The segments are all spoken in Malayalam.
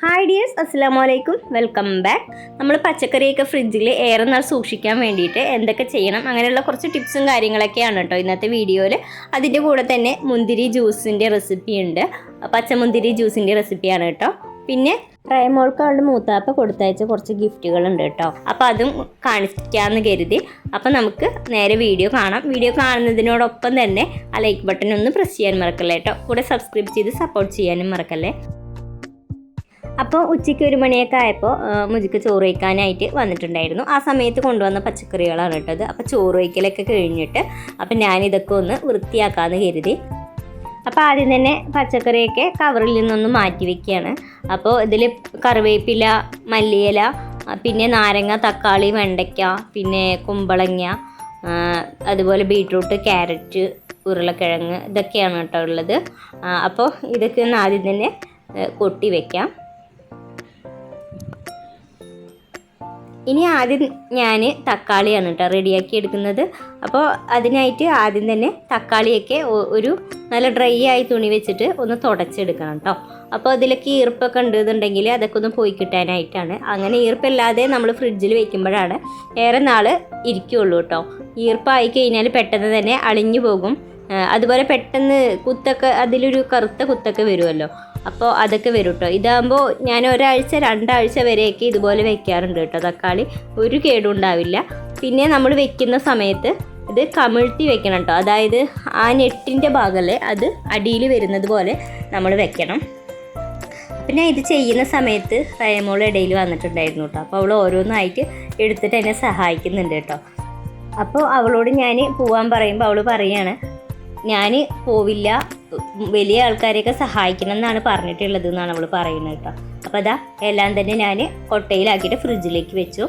ഹായ് ഡിയേഴ്സ് അസ്സാം വലൈക്കും വെൽക്കം ബാക്ക് നമ്മൾ പച്ചക്കറിയൊക്കെ ഫ്രിഡ്ജിൽ ഏറെ നാൾ സൂക്ഷിക്കാൻ വേണ്ടിയിട്ട് എന്തൊക്കെ ചെയ്യണം അങ്ങനെയുള്ള കുറച്ച് ടിപ്സും കാര്യങ്ങളൊക്കെയാണ് കേട്ടോ ഇന്നത്തെ വീഡിയോയിൽ അതിന്റെ കൂടെ തന്നെ മുന്തിരി ജ്യൂസിന്റെ റെസിപ്പി ഉണ്ട്. പച്ചമുന്തിരി ജ്യൂസിന്റെ റെസിപ്പിയാണ് കേട്ടോ പിന്നെ റയമോൾക്ക് അവളുടെ മൂത്താപ്പ കൊടുത്തയച്ച കുറച്ച് ഗിഫ്റ്റുകളുണ്ട് കേട്ടോ അപ്പോൾ അതും കാണിക്കാമെന്ന് കരുതി. അപ്പോൾ നമുക്ക് നേരെ വീഡിയോ കാണാം. വീഡിയോ കാണുന്നതിനോടൊപ്പം തന്നെ ആ ലൈക്ക് ബട്ടൺ ഒന്ന് പ്രസ് ചെയ്യാൻ മറക്കല്ലേ കേട്ടോ കൂടെ സബ്സ്ക്രൈബ് ചെയ്ത് സപ്പോർട്ട് ചെയ്യാനും മറക്കല്ലേ. അപ്പോൾ ഉച്ചയ്ക്ക് ഒരു മണിയൊക്കെ ആയപ്പോൾ മുജിക്ക് ചോറ് വയ്ക്കാനായിട്ട് വന്നിട്ടുണ്ടായിരുന്നു. ആ സമയത്ത് കൊണ്ടുവന്ന പച്ചക്കറികളാണ് കേട്ടത് അപ്പോൾ ചോറ് വയ്ക്കലൊക്കെ കഴിഞ്ഞിട്ട് അപ്പം ഞാനിതൊക്കെ ഒന്ന് വൃത്തിയാക്കാമെന്ന് കരുതി. അപ്പോൾ ആദ്യം തന്നെ പച്ചക്കറിയൊക്കെ കവറിൽ നിന്നൊന്ന് മാറ്റി വെക്കുകയാണ്. അപ്പോൾ ഇതിൽ കറിവേപ്പില മല്ലിയില പിന്നെ നാരങ്ങ തക്കാളി വെണ്ടയ്ക്ക പിന്നെ കുമ്പളങ്ങ അതുപോലെ ബീട്രൂട്ട് ക്യാരറ്റ് ഉരുളക്കിഴങ്ങ് ഇതൊക്കെയാണ് കേട്ടോ ഉള്ളത്. അപ്പോൾ ഇതൊക്കെ ഒന്ന് ആദ്യം തന്നെ കൊട്ടി വെക്കാം. ഇനി ആദ്യം ഞാൻ തക്കാളിയാണ് കേട്ടോ റെഡിയാക്കി എടുക്കുന്നത്. അപ്പോൾ അതിനായിട്ട് ആദ്യം തന്നെ തക്കാളിയൊക്കെ ഒരു നല്ല ഡ്രൈ ആയി തുണി വെച്ചിട്ട് ഒന്ന് തുടച്ചെടുക്കണം കേട്ടോ അപ്പോൾ അതിലൊക്കെ ഈർപ്പൊക്കെ ഉണ്ടെന്നുണ്ടെങ്കിൽ അതൊക്കെ ഒന്ന് പോയി കിട്ടാനായിട്ടാണ്. അങ്ങനെ ഈർപ്പില്ലാതെ നമ്മൾ ഫ്രിഡ്ജിൽ വെക്കുമ്പോഴാണ് ഏറെ നാൾ ഇരിക്കുകയുള്ളൂ കേട്ടോ ഈർപ്പായി കഴിഞ്ഞാൽ പെട്ടെന്ന് തന്നെ അളിഞ്ഞു പോകും. അതുപോലെ പെട്ടെന്ന് കുത്തൊക്കെ അതിലൊരു കറുത്ത കുത്തൊക്കെ വരുമല്ലോ അപ്പോൾ അതൊക്കെ വരും കേട്ടോ ഇതാകുമ്പോൾ ഞാൻ ഒരാഴ്ച രണ്ടാഴ്ച വരെയൊക്കെ ഇതുപോലെ വെക്കാറുണ്ട് കേട്ടോ തക്കാളി. ഒരു കേടും ഉണ്ടാവില്ല. പിന്നെ നമ്മൾ വെക്കുന്ന സമയത്ത് ഇത് കമിഴ്ത്തി വെക്കണം കേട്ടോ അതായത് ആ നെട്ടിന്റെ ഭാഗമല്ലേ അത് അടിയിൽ വരുന്നത് പോലെ നമ്മൾ വെക്കണം. പിന്നെ ഇത് ചെയ്യുന്ന സമയത്ത് റയമോൾ ഇടയിൽ വന്നിട്ടുണ്ടായിരുന്നു കേട്ടോ അപ്പോൾ അവൾ ഓരോന്നായിട്ട് എടുത്തിട്ട് എന്നെ സഹായിക്കുന്നുണ്ട് കേട്ടോ അപ്പോൾ അവളോട് ഞാൻ പോവാൻ പറയുമ്പോൾ അവൾ പറയാണ് ഞാൻ പോവില്ല വലിയ ആൾക്കാരെയൊക്കെ സഹായിക്കണം എന്നാണ് പറഞ്ഞിട്ടുള്ളത് എന്നാണ് അവൾ പറയുന്നത് കേട്ടോ. അപ്പോൾ അതാ എല്ലാം തന്നെ ഞാൻ കൊട്ടയിലാക്കിയിട്ട് ഫ്രിഡ്ജിലേക്ക് വെച്ചു.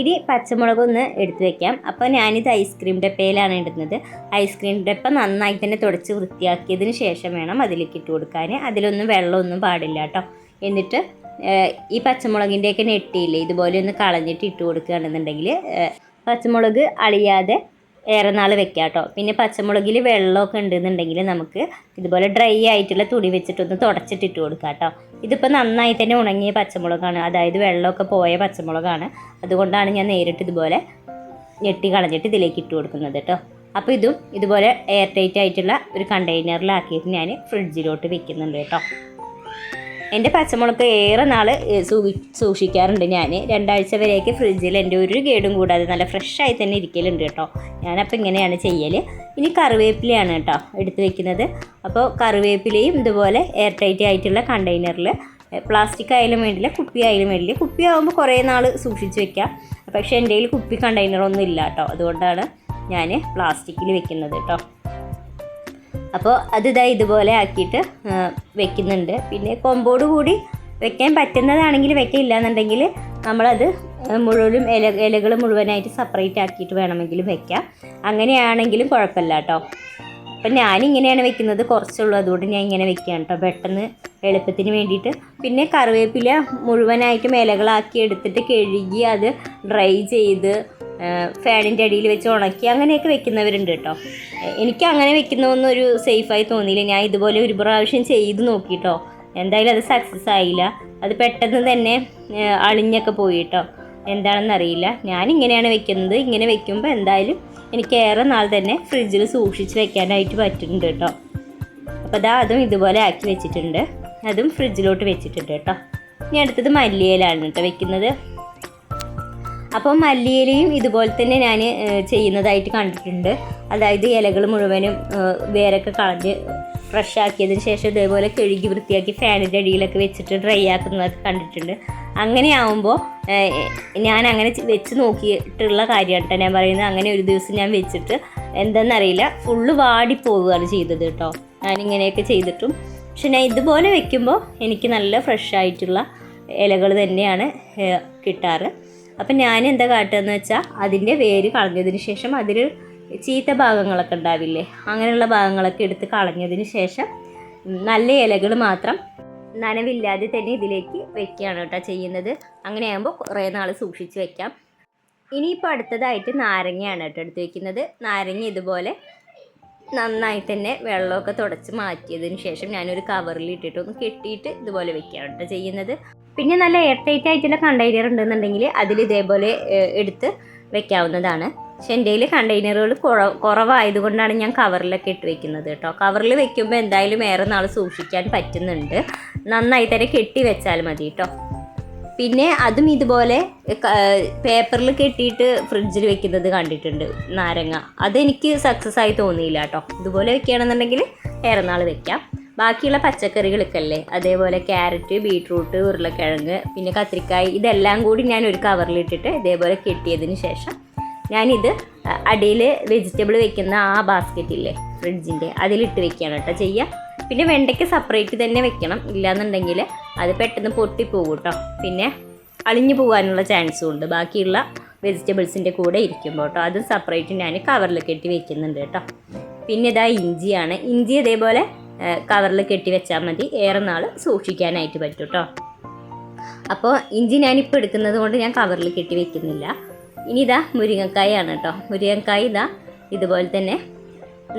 ഇനി പച്ചമുളക് ഒന്ന് എടുത്തു വെക്കാം. അപ്പോൾ ഞാനിത് ഐസ്ക്രീം ഡപ്പയിലാണ് ഇടുന്നത്. ഐസ്ക്രീം ഡപ്പ നന്നായി തന്നെ തുടച്ച് വൃത്തിയാക്കിയതിന് ശേഷം വേണം അതിലേക്ക് ഇട്ട് കൊടുക്കാൻ അതിലൊന്നും വെള്ളമൊന്നും പാടില്ല കേട്ടോ. എന്നിട്ട് ഈ പച്ചമുളകിന്റെയൊക്കെ നെട്ടിയില്ലേ ഇതുപോലെ ഒന്ന് കളഞ്ഞിട്ട് ഇട്ട് കൊടുക്കുകയാണെന്നുണ്ടെങ്കിൽ പച്ചമുളക് അളിയാതെ ഏറെ നാൾ വെക്കാം കേട്ടോ പിന്നെ പച്ചമുളകിൽ വെള്ളമൊക്കെ ഉണ്ടെന്നുണ്ടെങ്കിൽ നമുക്ക് ഇതുപോലെ ഡ്രൈ ആയിട്ടുള്ള തുണി വെച്ചിട്ടൊന്ന് തുടച്ചിട്ടിട്ട് കൊടുക്കാം കേട്ടോ ഇതിപ്പോൾ നന്നായി തന്നെ ഉണങ്ങിയ പച്ചമുളകാണ്. അതായത് വെള്ളമൊക്കെ പോയ പച്ചമുളകാണ്. അതുകൊണ്ടാണ് ഞാൻ നേരിട്ട് ഇതുപോലെ ഞെട്ടി കളഞ്ഞിട്ട് ഇതിലേക്ക് ഇട്ട് കൊടുക്കുന്നത് കേട്ടോ അപ്പോൾ ഇതും ഇതുപോലെ എയർ ടൈറ്റ് ആയിട്ടുള്ള ഒരു കണ്ടെയ്നറിലാക്കിയിട്ട് ഞാൻ ഫ്രിഡ്ജിലോട്ട് വെക്കുന്നുണ്ട് കേട്ടോ എന്റെ പച്ചമുളക് ഏറെ നാൾ സൂക്ഷിക്കാറുണ്ട് ഞാൻ രണ്ടാഴ്ച വരെയൊക്കെ ഫ്രിഡ്ജിൽ എന്റെ ഒരു കേടും കൂടാതെ നല്ല ഫ്രഷായി തന്നെ ഇരിക്കലുണ്ട് കേട്ടോ ഞാനപ്പോൾ ഇങ്ങനെയാണ് ചെയ്യൽ ഇനി കറിവേപ്പിലയാണ് കേട്ടോ എടുത്ത് വെക്കുന്നത്. അപ്പോൾ കറിവേപ്പിലയും ഇതുപോലെ എയർ ടൈറ്റ് ആയിട്ടുള്ള കണ്ടെയ്നറിൽ പ്ലാസ്റ്റിക് ആയാലും വേണ്ടില്ല കുപ്പി ആയാലും വേണ്ടില്ല. കുപ്പി ആകുമ്പോൾ കുറേ നാൾ സൂക്ഷിച്ച് വെക്കാം. പക്ഷേ എന്റെ കയ്യിൽ കുപ്പി കണ്ടെയ്നറൊന്നും ഇല്ല കേട്ടോ. അതുകൊണ്ടാണ് ഞാൻ പ്ലാസ്റ്റിക്കിൽ വെക്കുന്നത് കേട്ടോ. അപ്പോൾ അത് ഇതാ ഇതുപോലെ ആക്കിയിട്ട് വെക്കുന്നുണ്ട്. പിന്നെ കൊമ്പോട് കൂടി വെക്കാൻ പറ്റുന്നതാണെങ്കിൽ വെക്കില്ല എന്നുണ്ടെങ്കിൽ നമ്മളത് മുഴുവനും ഇല ഇലകൾ മുഴുവനായിട്ട് സെപ്പറേറ്റ് ആക്കിയിട്ട് വേണമെങ്കിലും വെക്കാം. അങ്ങനെയാണെങ്കിലും കുഴപ്പമില്ല കേട്ടോ. അപ്പം ഞാനിങ്ങനെയാണ് വെക്കുന്നത് കുറച്ചുള്ളൂ. അതുകൊണ്ട് ഞാൻ ഇങ്ങനെ വെക്കുകയാണ് കേട്ടോ. പെട്ടെന്ന് എളുപ്പത്തിന് വേണ്ടിയിട്ട്. പിന്നെ കറിവേപ്പില മുഴുവനായിട്ടും ഇലകളാക്കി എടുത്തിട്ട് കഴുകി അത് ഡ്രൈ ചെയ്ത് ഫാനിന്റെ അടിയിൽ വെച്ച് ഉണക്കി അങ്ങനെയൊക്കെ വെക്കുന്നവരുണ്ട് കേട്ടോ. എനിക്ക് അങ്ങനെ വെക്കുന്നതൊന്നും ഒരു സേഫായി തോന്നിയില്ല. ഞാൻ ഇതുപോലെ ഒരു പ്രാവശ്യം ചെയ്ത് നോക്കിട്ടോ എന്തായാലും അത് സക്സസ് ആയില്ല. അത് പെട്ടെന്ന് തന്നെ അളിഞ്ഞൊക്കെ പോയി കേട്ടോ. എന്താണെന്ന് അറിയില്ല ഞാൻ ഇങ്ങനെയാണ് വെക്കുന്നത്. ഇങ്ങനെ വെക്കുമ്പോൾ എന്തായാലും എനിക്ക് ഏറെ നാൾ തന്നെ ഫ്രിഡ്ജിൽ സൂക്ഷിച്ച് വെക്കാനായിട്ട് പറ്റുന്നുണ്ട് കേട്ടോ. അപ്പോൾ അതാ അതും ഇതുപോലെ ആക്കി വെച്ചിട്ടുണ്ട്. അതും ഫ്രിഡ്ജിലോട്ട് വെച്ചിട്ടുണ്ട് കേട്ടോ. ഇനി അടുത്തത് മല്ലിയിലാണ് കേട്ടോ വെക്കുന്നത്. അപ്പോൾ മല്ലിയിലയും ഇതുപോലെ തന്നെ ഞാൻ ചെയ്യുന്നതായിട്ട് കണ്ടിട്ടുണ്ട്. അതായത് ഇലകൾ മുഴുവനും വേരൊക്കെ കളഞ്ഞ് ഫ്രഷ് ആക്കിയതിന് ശേഷം ഇതേപോലെ കഴുകി വൃത്തിയാക്കി ഫാനിന്റെ അടിയിലൊക്കെ വെച്ചിട്ട് ഡ്രൈ ആക്കുന്നതൊക്കെ കണ്ടിട്ടുണ്ട്. അങ്ങനെയാവുമ്പോൾ ഞാൻ അങ്ങനെ വെച്ച് നോക്കിയിട്ടുള്ള കാര്യമാണ് കേട്ടോ ഞാൻ പറയുന്നത്. അങ്ങനെ ഒരു ദിവസം ഞാൻ വെച്ചിട്ട് എന്താണെന്നറിയില്ല ഫുള്ള് വാടിപ്പോവുകയാണ് ചെയ്തത് കേട്ടോ. ഞാനിങ്ങനെയൊക്കെ ചെയ്തിട്ടും. പക്ഷെ ഞാൻ ഇതുപോലെ വെക്കുമ്പോൾ എനിക്ക് നല്ല ഫ്രഷ് ആയിട്ടുള്ള ഇലകൾ തന്നെയാണ് കിട്ടാറ്. അപ്പം ഞാൻ എന്താ കാട്ടുകയെന്ന് വെച്ചാൽ അതിന്റെ വേര് കളഞ്ഞതിന് ശേഷം അതിൽ ചീത്ത ഭാഗങ്ങളൊക്കെ ഉണ്ടാവില്ലേ? അങ്ങനെയുള്ള ഭാഗങ്ങളൊക്കെ എടുത്ത് കളഞ്ഞതിന് ശേഷം നല്ല ഇലകൾ മാത്രം നനവില്ലാതെ തന്നെ ഇതിലേക്ക് വെക്കുകയാണ് കേട്ടോ ചെയ്യുന്നത്. അങ്ങനെയാകുമ്പോൾ കുറേ നാൾ സൂക്ഷിച്ച് വെക്കാം. ഇനിയിപ്പോൾ അടുത്തതായിട്ട് നാരങ്ങയാണ് കേട്ടോ എടുത്ത് വെക്കുന്നത്. നാരങ്ങ ഇതുപോലെ നന്നായി തന്നെ വെള്ളമൊക്കെ തുടച്ച് മാറ്റിയതിന് ശേഷം ഞാനൊരു കവറിൽ ഇട്ടിട്ട് ഒന്ന് കെട്ടിയിട്ട് ഇതുപോലെ വെക്കുകയാണ് കേട്ടോ ചെയ്യുന്നത്. പിന്നെ നല്ല എയർ ടൈറ്റ് ആയിട്ടുള്ള കണ്ടെയ്നർ ഉണ്ടെന്നുണ്ടെങ്കിൽ അതിൽ ഇതേപോലെ എടുത്ത് വെക്കാവുന്നതാണ്. പക്ഷെ എന്റെ കയ്യിൽ കണ്ടെയ്നറുകൾ കുറവായതുകൊണ്ടാണ് ഞാൻ കവറിലൊക്കെ ഇട്ട് വെക്കുന്നത് കേട്ടോ. കവറിൽ വെക്കുമ്പോൾ എന്തായാലും ഏറെ നാൾ സൂക്ഷിക്കാൻ പറ്റുന്നുണ്ട്. നന്നായി തന്നെ കെട്ടി വെച്ചാൽ മതി കേട്ടോ. പിന്നെ അതും ഇതുപോലെ പേപ്പറിൽ കെട്ടിയിട്ട് ഫ്രിഡ്ജിൽ വെക്കുന്നത് കണ്ടിട്ടുണ്ട് നാരങ്ങ. അതെനിക്ക് സക്സസ് ആയി തോന്നിയില്ല കേട്ടോ. ഇതുപോലെ വെക്കുകയാണെന്നുണ്ടെങ്കിൽ ഏറെ നാൾ വെക്കാം. ബാക്കിയുള്ള പച്ചക്കറികൾക്കല്ലേ? അതേപോലെ ക്യാരറ്റ് ബീട്രൂട്ട് ഉരുളക്കിഴങ്ങ് പിന്നെ കത്തിരിക്കായ് ഇതെല്ലാം കൂടി ഞാൻ ഒരു കവറിലിട്ടിട്ട് ഇതേപോലെ കെട്ടിയതിന് ശേഷം ഞാനിത് അടിയിൽ വെജിറ്റബിൾ വെക്കുന്ന ആ ബാസ്ക്കറ്റില്ലേ ഫ്രിഡ്ജിന്റെ അതിലിട്ട് വെക്കുകയാണ് കേട്ടോ ചെയ്യുക. പിന്നെ വെണ്ടയ്ക്ക് സെപ്പറേറ്റ് തന്നെ വെക്കണം. ഇല്ലാന്നുണ്ടെങ്കിൽ അത് പെട്ടെന്ന് പൊട്ടിപ്പോകും കേട്ടോ. പിന്നെ അളിഞ്ഞു പോകാനുള്ള ചാൻസും ഉണ്ട്. ബാക്കിയുള്ള വെജിറ്റബിൾസിന്റെ കൂടെ ഇരിക്കുമ്പോൾ കേട്ടോ. അതും സെപ്പറേറ്റ് ഞാൻ കവറിൽ കെട്ടി വെക്കുന്നുണ്ട് കേട്ടോ. പിന്നെ ഇതാ ഇഞ്ചിയാണ്. ഇഞ്ചി അതേപോലെ കവറിൽ കെട്ടി വെച്ചാൽ മതി. ഏറെ നാൾ സൂക്ഷിക്കാനായിട്ട് പറ്റും കേട്ടോ. അപ്പോൾ ഇഞ്ചി ഞാനിപ്പോൾ എടുക്കുന്നത് കൊണ്ട് ഞാൻ കവറിൽ കെട്ടി വെക്കുന്നില്ല. ഇനി ഇതാ മുരിങ്ങക്കായാണ് കേട്ടോ. മുരിങ്ങക്കായ ഇതാ ഇതുപോലെ തന്നെ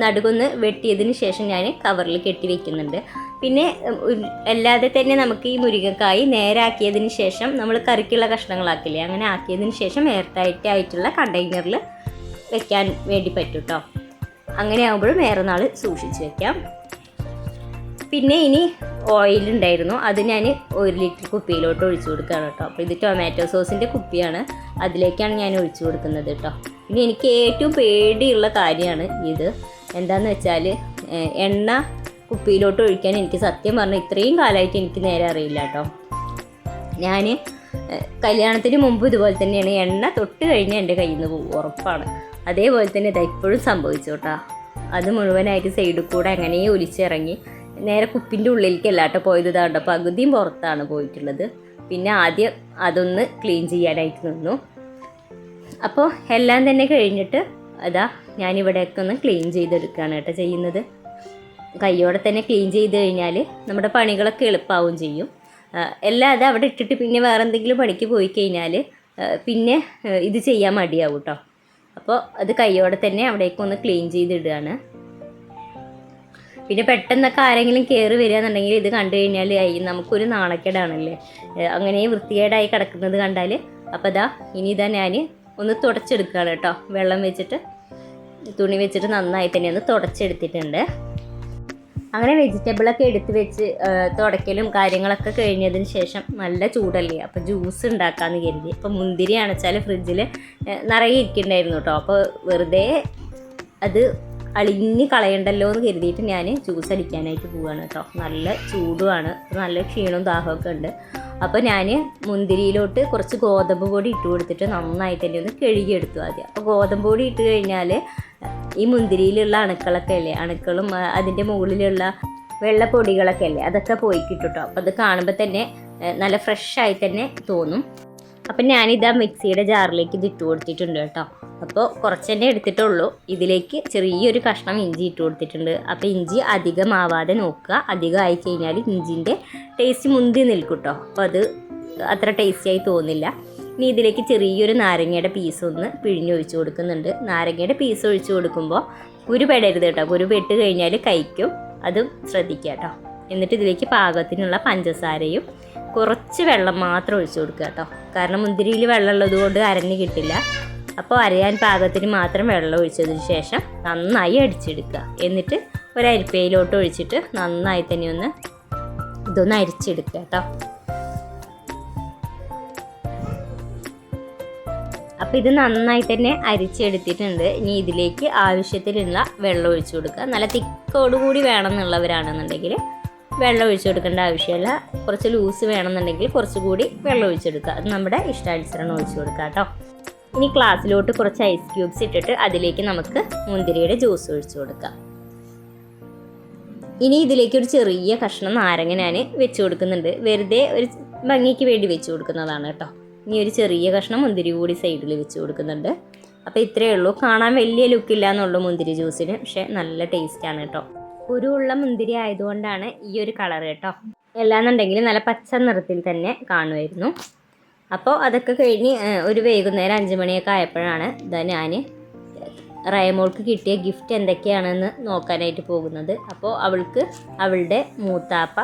നടുകൊന്ന് വെട്ടിയതിന് ശേഷം ഞാൻ കവറിൽ കെട്ടി വെക്കുന്നുണ്ട്. പിന്നെ അല്ലാതെ തന്നെ നമുക്ക് ഈ മുരിങ്ങക്കായ് നേരാക്കിയതിന് ശേഷം നമ്മൾ കറിക്കുള്ള കഷ്ണങ്ങളാക്കില്ലേ അങ്ങനെ ആക്കിയതിന് ശേഷം എയർ ടൈറ്റ് ആയിട്ടുള്ള കണ്ടെയ്നറിൽ വെക്കാൻ വേണ്ടി പറ്റും കേട്ടോ. അങ്ങനെ ആകുമ്പോഴും ഏറെ നാൾ സൂക്ഷിച്ച് വെക്കാം. പിന്നെ ഇനി ഓയിൽ ഉണ്ടായിരുന്നു. അത് ഞാൻ ഒരു ലിറ്റർ കുപ്പിയിലോട്ട് ഒഴിച്ചു കൊടുക്കുകയാണ് കേട്ടോ. അപ്പോൾ ഇത് ടൊമാറ്റോ സോസിന്റെ കുപ്പിയാണ്. അതിലേക്കാണ് ഞാൻ ഒഴിച്ചു കൊടുക്കുന്നത് കേട്ടോ ഇനി എനിക്ക് ഏറ്റവും പേടിയുള്ള കാര്യമാണ് ഇത്. എന്താന്ന് വെച്ചാൽ എണ്ണ കുപ്പിയിലോട്ട് ഒഴിക്കാൻ എനിക്ക് സത്യം പറഞ്ഞാൽ ഇത്രയും കാലമായിട്ട് എനിക്ക് നേരെ അറിയില്ല കേട്ടോ ഞാൻ കല്യാണത്തിന് മുമ്പ് ഇതുപോലെ തന്നെയാണ് എണ്ണ തൊട്ട് കഴിഞ്ഞാൽ എന്റെ കയ്യിൽ നിന്ന് പോകും ഉറപ്പാണ്. അതേപോലെ തന്നെ ഇതാ ഇപ്പോഴും സംഭവിച്ചു കേട്ടോ അത് മുഴുവനായിട്ട് സൈഡിൽ കൂടെ അങ്ങനെ ഒലിച്ചിറങ്ങി നേരെ കുപ്പിന്റെ ഉള്ളിലേക്കല്ല കേട്ടോ പോയത്. ഇതാണ്ടോ പകുതിയും പുറത്താണ് പോയിട്ടുള്ളത്. പിന്നെ ആദ്യം അതൊന്ന് ക്ലീൻ ചെയ്യാനായിട്ട് നിന്നു. അപ്പോൾ എല്ലാം തന്നെ കഴിഞ്ഞിട്ട് അതാ ഞാനിവിടെയൊക്കെ ഒന്ന് ക്ലീൻ ചെയ്തെടുക്കുകയാണ് കേട്ടോ ചെയ്യുന്നത്. കയ്യോടെ തന്നെ ക്ലീൻ ചെയ്ത് കഴിഞ്ഞാൽ നമ്മുടെ പണികളൊക്കെ എളുപ്പമാവും ചെയ്യും. എല്ലാം അത് അവിടെ ഇട്ടിട്ട് പിന്നെ വേറെ എന്തെങ്കിലും പണിക്ക് പോയി കഴിഞ്ഞാൽ പിന്നെ ഇത് ചെയ്യാൻ മടിയാവും കേട്ടോ അപ്പോൾ അത് കയ്യോടെ തന്നെ അവിടേക്ക് ഒന്ന് ക്ലീൻ ചെയ്തിടുകയാണ്. പിന്നെ പെട്ടെന്നൊക്കെ ആരെങ്കിലും കയറി വരികയെന്നുണ്ടെങ്കിൽ ഇത് കണ്ടു കഴിഞ്ഞാൽ അയ്യ നമുക്കൊരു നാണക്കേടാണല്ലേ? അങ്ങനെ വൃത്തികേടായി കിടക്കുന്നത് കണ്ടാൽ അപ്പോൾ ഇതാ ഇനി ഇതാ ഞാൻ ഒന്ന് തുടച്ചെടുക്കുകയാണ് കേട്ടോ. വെള്ളം വെച്ചിട്ട് തുണി വെച്ചിട്ട് നന്നായി തന്നെ ഒന്ന് തുടച്ചെടുത്തിട്ടുണ്ട്. അങ്ങനെ വെജിറ്റബിളൊക്കെ എടുത്ത് വെച്ച് തുടയ്ക്കലും കാര്യങ്ങളൊക്കെ കഴിഞ്ഞതിന് ശേഷം നല്ല ചൂടല്ലേ? അപ്പോൾ ജ്യൂസ് ഉണ്ടാക്കാമെന്ന് കരുതി. അപ്പോൾ മുന്തിരി അണച്ചാൽ ഫ്രിഡ്ജിൽ നിറയെ ഇരിക്കുന്നുണ്ടായിരുന്നു കേട്ടോ. അപ്പോൾ വെറുതെ അത് അളിഞ്ഞ് കളയണ്ടല്ലോ എന്ന് കരുതിയിട്ട് ഞാൻ ജ്യൂസ് അടിക്കാനായിട്ട് പോവുകയാണ് കേട്ടോ. നല്ല ചൂടുമാണ്. നല്ല ക്ഷീണവും ദാഹമൊക്കെ ഉണ്ട്. അപ്പോൾ ഞാൻ മുന്തിരിയിലോട്ട് കുറച്ച് ഗോതമ്പ് പൊടി ഇട്ട് കൊടുത്തിട്ട് നന്നായിട്ട് തന്നെ ഒന്ന് കഴുകിയെടുത്തു ആദ്യം. അപ്പോൾ ഗോതമ്പ് പൊടി ഇട്ട് കഴിഞ്ഞാൽ ഈ മുന്തിരിയിലുള്ള അണുക്കളൊക്കെ അല്ലേ അണുക്കളും അതിന്റെ മുകളിലുള്ള വെള്ളപ്പൊടികളൊക്കെ അല്ലേ അതൊക്കെ പോയി കിട്ടും കേട്ടോ. അപ്പോൾ അത് കാണുമ്പോൾ തന്നെ നല്ല ഫ്രഷായി തന്നെ തോന്നും. അപ്പം ഞാനിതാ മിക്സിയുടെ ജാറിലേക്ക് ഇത് ഇട്ട് കൊടുത്തിട്ടുണ്ട് കേട്ടോ. അപ്പോൾ കുറച്ച് തന്നെ എടുത്തിട്ടുള്ളൂ. ഇതിലേക്ക് ചെറിയൊരു കഷ്ണം ഇഞ്ചി ഇട്ട് കൊടുത്തിട്ടുണ്ട്. അപ്പോൾ ഇഞ്ചി അധികമാവാതെ നോക്കുക. അധികമായി കഴിഞ്ഞാൽ ഇഞ്ചിന്റെ ടേസ്റ്റ് മുന്തി നിൽക്കും കേട്ടോ. അപ്പോൾ അത് അത്ര ടേസ്റ്റിയായി തോന്നില്ല. ഇനി ഇതിലേക്ക് ചെറിയൊരു നാരങ്ങയുടെ പീസ് ഒന്ന് പിഴിഞ്ഞൊഴിച്ച് കൊടുക്കുന്നുണ്ട്. നാരങ്ങയുടെ പീസ് ഒഴിച്ച് കൊടുക്കുമ്പോൾ കുരു പെടരുത് കേട്ടോ. കുരു പെട്ട് കഴിഞ്ഞാൽ കഴിക്കും. അതും ശ്രദ്ധിക്കുക കേട്ടോ. എന്നിട്ട് ഇതിലേക്ക് പാകത്തിനുള്ള പഞ്ചസാരയും കുറച്ച് വെള്ളം മാത്രം ഒഴിച്ചു കൊടുക്കുക കേട്ടോ. കാരണം മുന്തിരിയിൽ വെള്ളം ഉള്ളത് കൊണ്ട് അരഞ്ഞ് കിട്ടില്ല. അപ്പോൾ അരയാൻ പാകത്തിന് മാത്രം വെള്ളം ഒഴിച്ചതിന് ശേഷം നന്നായി അടിച്ചെടുക്കുക. എന്നിട്ട് ഒരു അരിപ്പയിലോട്ട് ഒഴിച്ചിട്ട് നന്നായി തന്നെ ഒന്ന് ഇതൊന്ന് അരിച്ചെടുക്കുക കേട്ടോ. അപ്പോൾ ഇത് നന്നായി തന്നെ അരിച്ചെടുത്തിട്ടുണ്ട്. ഇനി ഇതിലേക്ക് ആവശ്യത്തിനുള്ള വെള്ളം ഒഴിച്ചു കൊടുക്കുക. നല്ല തിക്കോടുകൂടി വേണം എന്നുള്ളവരാണെന്നുണ്ടെങ്കിൽ വെള്ളം ഒഴിച്ചു കൊടുക്കേണ്ട ആവശ്യമില്ല. കുറച്ച് ലൂസ് വേണമെന്നുണ്ടെങ്കിൽ കുറച്ചുകൂടി വെള്ളം ഒഴിച്ചെടുക്കുക അത് നമ്മുടെ ഇഷ്ടാനുസരണം ഒഴിച്ചു കൊടുക്കുക കേട്ടോ. ഇനി ഗ്ലാസ്സിലോട്ട് കുറച്ച് ഐസ് ക്യൂബ്സ് ഇട്ടിട്ട് അതിലേക്ക് നമുക്ക് മുന്തിരിയുടെ ജ്യൂസ് ഒഴിച്ചു കൊടുക്കാം. ഇനി ഇതിലേക്ക് ഒരു ചെറിയ കഷ്ണം നാരങ്ങ ഞാൻ വെച്ച് കൊടുക്കുന്നുണ്ട്. വെറുതെ ഒരു ഭംഗിക്ക് വേണ്ടി വെച്ച് കൊടുക്കുന്നതാണ് കേട്ടോ. ഇനി ഒരു ചെറിയ കഷ്ണം മുന്തിരി കൂടി സൈഡിൽ വെച്ച് കൊടുക്കുന്നുണ്ട്. അപ്പോൾ ഇത്രയേ ഉള്ളൂ. കാണാൻ വലിയ ലുക്കില്ല എന്നുള്ളൂ മുന്തിരി ജ്യൂസിന് പക്ഷേ നല്ല ടേസ്റ്റാണ് കേട്ടോ. കുരുവുള്ള മുന്തിരി ആയതുകൊണ്ടാണ് ഈ ഒരു കളർ കേട്ടോ. എല്ലാന്നുണ്ടെങ്കിൽ നല്ല പച്ച നിറത്തിൽ തന്നെ കാണുമായിരുന്നു. അപ്പോൾ അതൊക്കെ കഴിഞ്ഞ് ഒരു വൈകുന്നേരം അഞ്ച് മണിയൊക്കെ ആയപ്പോഴാണ് ഇതാ ഞാൻ റയമോൾക്ക് കിട്ടിയ ഗിഫ്റ്റ് എന്തൊക്കെയാണെന്ന് നോക്കാനായിട്ട് പോകുന്നത്. അപ്പോൾ അവൾക്ക് അവളുടെ മൂത്താപ്പ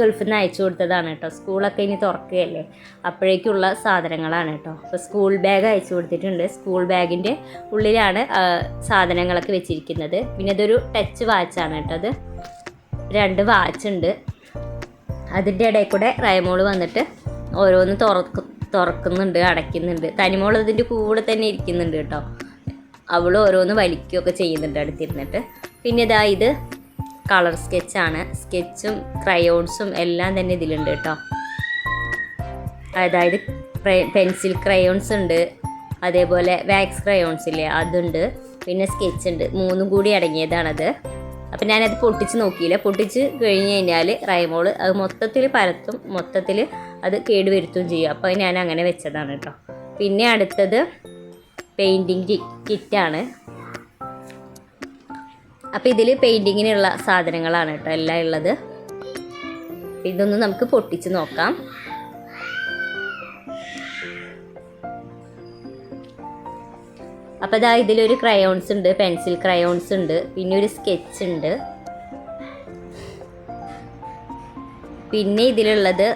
ഗൾഫിൽ നിന്ന് അയച്ചു കൊടുത്തതാണ് കേട്ടോ. സ്കൂളൊക്കെ ഇനി തുറക്കുകയല്ലേ? അപ്പോഴേക്കുള്ള സാധനങ്ങളാണ് കേട്ടോ. അപ്പോൾ സ്കൂൾ ബാഗ് അയച്ചു കൊടുത്തിട്ടുണ്ട്. സ്കൂൾ ബാഗിന്റെ ഉള്ളിലാണ് സാധനങ്ങളൊക്കെ വെച്ചിരിക്കുന്നത്. പിന്നെ ഇതൊരു ടച്ച് വാച്ചാണ് കേട്ടോ അത്. രണ്ട് വാച്ചുണ്ട് അതിന്റെ ഇടയിൽ കൂടെ റയമോൾ വന്നിട്ട് ഓരോന്ന് തുറക്ക തുറക്കുന്നുണ്ട് അടയ്ക്കുന്നുണ്ട്. തനിമോൾ അതിന്റെ കൂടെ തന്നെ ഇരിക്കുന്നുണ്ട് കേട്ടോ. അവൾ ഓരോന്ന് വലിക്കുകയൊക്കെ ചെയ്യുന്നുണ്ട് അടുത്തിരുന്നിട്ട്. പിന്നെ ഇതാ ഇത് കളർ സ്കെച്ചാണ്. സ്കെച്ചും ക്രയോൺസും എല്ലാം തന്നെ ഇതിലുണ്ട് കേട്ടോ. അതായത് പെൻസിൽ ക്രയോൺസ് ഉണ്ട്. അതേപോലെ വാക്സ് ക്രയോൺസ് ഇല്ലേ അതുണ്ട്. പിന്നെ സ്കെച്ച് ഉണ്ട്. മൂന്നും കൂടി അടങ്ങിയതാണത്. അപ്പം ഞാനത് പൊട്ടിച്ച് നോക്കിയില്ല. പൊട്ടിച്ച് കഴിഞ്ഞ് കഴിഞ്ഞാൽ റൈമോൾ അത് മൊത്തത്തിൽ പരത്തും മൊത്തത്തിൽ അത് കേടുവരുത്തും ചെയ്യും. അപ്പോൾ ഞാൻ അങ്ങനെ വെച്ചതാണ് കേട്ടോ. പിന്നെ അടുത്തത് പെയിന്റിങ് കിറ്റാണ്. അപ്പോൾ ഇതിൽ പെയിന്റിങ്ങിനുള്ള സാധനങ്ങളാണ് കേട്ടോ എല്ലാം ഉള്ളത്. ഇതൊന്ന് നമുക്ക് പൊട്ടിച്ച് നോക്കാം. അപ്പോൾ ഇതാ ഇതിലൊരു ക്രയോൺസ് ഉണ്ട് പെൻസിൽ ക്രയോൺസ് ഉണ്ട് പിന്നെ ഒരു സ്കെച്ച് ഉണ്ട്. പിന്നെ ഇതിലുള്ളത്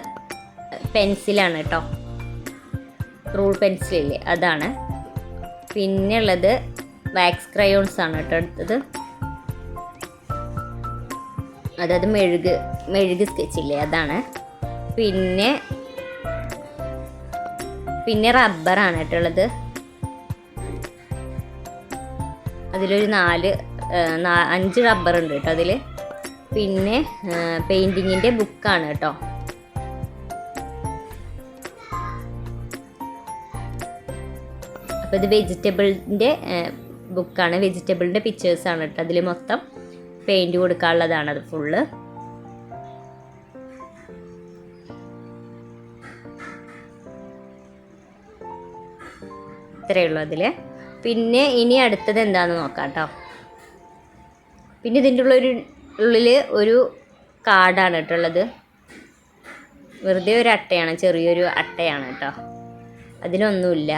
പെൻസിലാണ് കേട്ടോ. റൂൾ പെൻസിലില്ലേ അതാണ്. പിന്നെ ഉള്ളത് വാക്സ് ക്രയോൺസ് ആണ് കേട്ടോ അടുത്തത്. അതായത് മെഴുക് മെഴുക് സ്കെച്ചില്ലേ അതാണ്. പിന്നെ പിന്നെ റബ്ബറാണ് കേട്ടുള്ളത് അതിലൊരു നാല് അഞ്ച് റബ്ബർ ഉണ്ട് കേട്ടോ അതിൽ പിന്നെ പെയിന്റിങ്ങിന്റെ ബുക്കാണ് കേട്ടോ. അപ്പോൾ ഇത് വെജിറ്റബിളിന്റെ ബുക്കാണ് വെജിറ്റബിളിന്റെ പിക്ചേഴ്സാണ് കേട്ടോ അതിൽ മൊത്തം. പെയിന്റ് കൊടുക്കാനുള്ളതാണ് അത് ഫുള്ള് ഇത്രയേ ഉള്ളൂ അതിൽ പിന്നെ ഇനി അടുത്തത് എന്താണെന്ന് നോക്കാം കേട്ടോ പിന്നെ ഇതിന്റെ ഉള്ളൊരു ഉള്ളിൽ ഒരു കാർഡാണ് കേട്ടുള്ളത് വെറുതെ ഒരു അട്ടയാണ് ചെറിയൊരു അട്ടയാണ് കേട്ടോ അതിലൊന്നുമില്ല.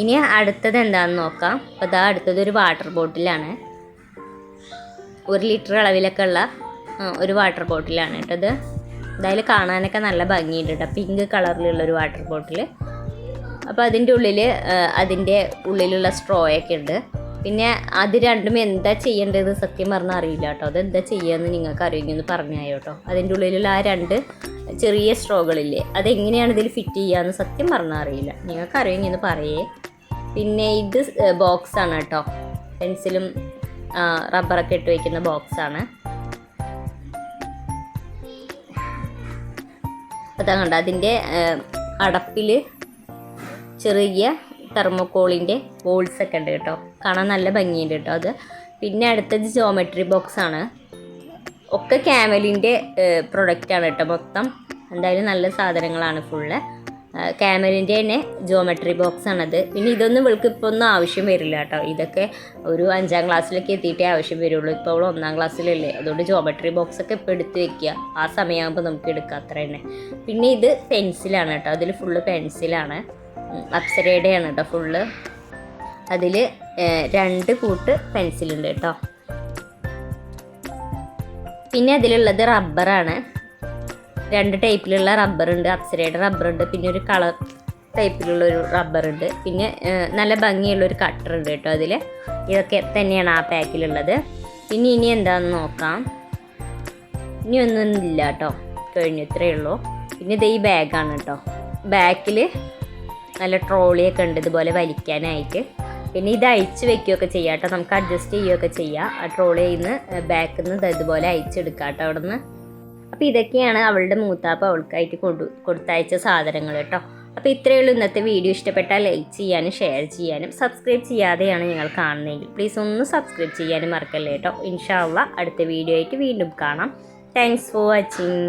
ഇനി അടുത്തത് എന്താണെന്ന് നോക്കാം. അപ്പോൾ ഇതാ അടുത്തത് ഒരു വാട്ടർ ബോട്ടിലാണ് ഒരു ലിറ്റർ അളവിലൊക്കെ ഉള്ള ഒരു വാട്ടർ ബോട്ടിലാണ് കേട്ടത് അതായത് കാണാനൊക്കെ നല്ല ഭംഗിയുണ്ട് കേട്ടോ. പിങ്ക് കളറിലുള്ള ഒരു വാട്ടർ ബോട്ടിൽ അപ്പോൾ അതിന്റെ ഉള്ളിൽ അതിന്റെ ഉള്ളിലുള്ള സ്ട്രോ ഒക്കെ ഉണ്ട്. പിന്നെ അത് രണ്ടും എന്താ ചെയ്യേണ്ടത് സത്യം പറഞ്ഞാൽ അറിയില്ല കേട്ടോ. അതെന്താ ചെയ്യുകയെന്ന് നിങ്ങൾക്ക് അറിയുമെന്ന് ഒന്ന് പറഞ്ഞായോ കേട്ടോ. അതിന്റെ ഉള്ളിലുള്ള ആ രണ്ട് ചെറിയ സ്ട്രോകളില്ലേ അതെങ്ങനെയാണ് ഇതിൽ ഫിറ്റ് ചെയ്യുകയെന്ന് സത്യം പറഞ്ഞാൽ അറിയില്ല. നിങ്ങൾക്ക് അറിയുമെങ്കിൽ ഒന്ന് പറയേ. പിന്നെ ഇത് ബോക്സ് ആണ് കേട്ടോ. പെൻസിലും റബ്ബറൊക്കെ ഇട്ട് വയ്ക്കുന്ന ബോക്സാണ് അതാ കണ്ട അതിന്റെ അടപ്പിൽ ചെറിയ തെർമോക്കോളിന്റെ ബോൾസൊക്കെ ഉണ്ട് കേട്ടോ. കാണാൻ നല്ല ഭംഗിയുണ്ട് കേട്ടോ അത്. പിന്നെ അടുത്തത് ജോമെട്രി ബോക്സ് ആണ്. ഒക്കെ ക്യാമലിന്റെ പ്രൊഡക്റ്റാണ് കേട്ടോ മൊത്തം. എന്തായാലും നല്ല സാധനങ്ങളാണ് ഫുള്ള് ക്യാമലിന്റെ തന്നെ ജോമെട്രി ബോക്സ് ആണത്. പിന്നെ ഇതൊന്നും ഇവൾക്ക് ഇപ്പോൾ ഒന്നും ആവശ്യം വരില്ല കേട്ടോ ഇതൊക്കെ ഒരു അഞ്ചാം ക്ലാസ്സിലൊക്കെ എത്തിയിട്ടേ ആവശ്യം വരുള്ളൂ. ഇപ്പോൾ അവൾ ഒന്നാം ക്ലാസ്സിലല്ലേ അതുകൊണ്ട് ജോമെട്രി ബോക്സ് ഒക്കെ ഇപ്പോൾ എടുത്ത് വെക്കുക. ആ സമയമാകുമ്പോൾ നമുക്ക് എടുക്കാം. അത്ര തന്നെ. പിന്നെ ഇത് പെൻസിലാണ് കേട്ടോ അതിൽ ഫുള്ള് പെൻസിലാണ് അപ്സരയുടെയാണ് കേട്ടോ ഫുള്ള് അതിൽ രണ്ട് കൂട്ട് പെൻസിലുണ്ട് കേട്ടോ പിന്നെ അതിലുള്ളത് റബ്ബറാണ്. രണ്ട് ടൈപ്പിലുള്ള റബ്ബറുണ്ട്. അപ്സരയുടെ റബ്ബറുണ്ട്. പിന്നെ ഒരു കളർ ടൈപ്പിലുള്ള ഒരു റബ്ബറുണ്ട്. പിന്നെ നല്ല ഭംഗിയുള്ള ഒരു കട്ടർ ഉണ്ട് കേട്ടോ അതിൽ ഇതൊക്കെ തന്നെയാണ് ആ പാക്കിലുള്ളത്. പിന്നെ ഇനി എന്താണെന്ന് നോക്കാം. ഇനി ഒന്നും ഇല്ല കേട്ടോ. കഴിഞ്ഞു ഇത്രയേ ഉള്ളൂ. പിന്നെ ഇത് ഈ ബാഗാണ് കേട്ടോ. ബാക്കിൽ നല്ല ട്രോളിയൊക്കെ ഉണ്ട് ഇതുപോലെ വലിക്കാനായിട്ട്. പിന്നെ ഇത് അയച്ച് വെക്കുകയൊക്കെ ചെയ്യാം കേട്ടോ. നമുക്ക് അഡ്ജസ്റ്റ് ചെയ്യുകയൊക്കെ ചെയ്യാം. ആ ട്രോളിയിൽ നിന്ന് ബാക്കിൽ നിന്ന് ഇതുപോലെ അയച്ചെടുക്കാം കേട്ടോ അവിടെ നിന്ന് അപ്പോൾ ഇതൊക്കെയാണ് അവളുടെ മൂത്താപ്പ് അവൾക്കായിട്ട് കൊണ്ടു കൊടുത്തയച്ച സാധനങ്ങൾ കേട്ടോ. അപ്പോൾ ഇത്രയേ ഉള്ളൂ ഇന്നത്തെ വീഡിയോ. ഇഷ്ടപ്പെട്ടാൽ ലൈക്ക് ചെയ്യാനും ഷെയർ ചെയ്യാനും സബ്സ്ക്രൈബ് ചെയ്യാതെയാണ് നിങ്ങൾ കാണുന്നതെങ്കിൽ പ്ലീസ് ഒന്ന് സബ്സ്ക്രൈബ് ചെയ്യാനും മറക്കല്ലേ കേട്ടോ. ഇൻഷാല്ല അടുത്ത വീഡിയോ ആയിട്ട് വീണ്ടും കാണാം. Thanks for watching